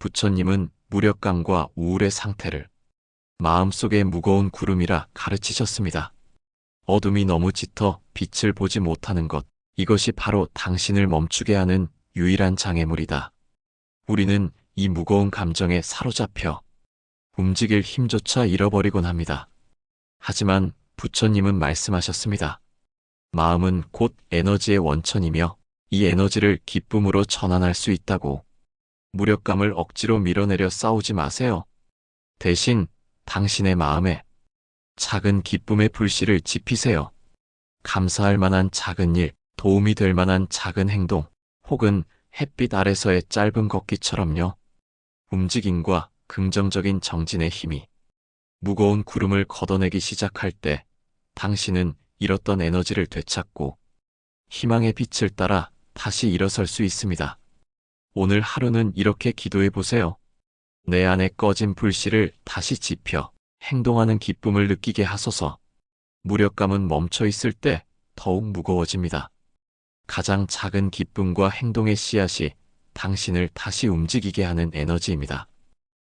부처님은 무력감과 우울의 상태를 마음속에 무거운 구름이라 가르치셨습니다. 어둠이 너무 짙어 빛을 보지 못하는 것, 이것이 바로 당신을 멈추게 하는 유일한 장애물이다. 우리는 이 무거운 감정에 사로잡혀 움직일 힘조차 잃어버리곤 합니다. 하지만 부처님은 말씀하셨습니다. 마음은 곧 에너지의 원천이며 이 에너지를 기쁨으로 전환할 수 있다고. 무력감을 억지로 밀어내려 싸우지 마세요. 대신 당신의 마음에 작은 기쁨의 불씨를 지피세요. 감사할 만한 작은 일, 도움이 될 만한 작은 행동, 혹은 햇빛 아래서의 짧은 걷기처럼요. 움직임과 긍정적인 정진의 힘이 무거운 구름을 걷어내기 시작할 때 당신은 잃었던 에너지를 되찾고 희망의 빛을 따라 다시 일어설 수 있습니다. 오늘 하루는 이렇게 기도해 보세요. 내 안에 꺼진 불씨를 다시 지펴 행동하는 기쁨을 느끼게 하소서. 무력감은 멈춰 있을 때 더욱 무거워집니다. 가장 작은 기쁨과 행동의 씨앗이 당신을 다시 움직이게 하는 에너지입니다.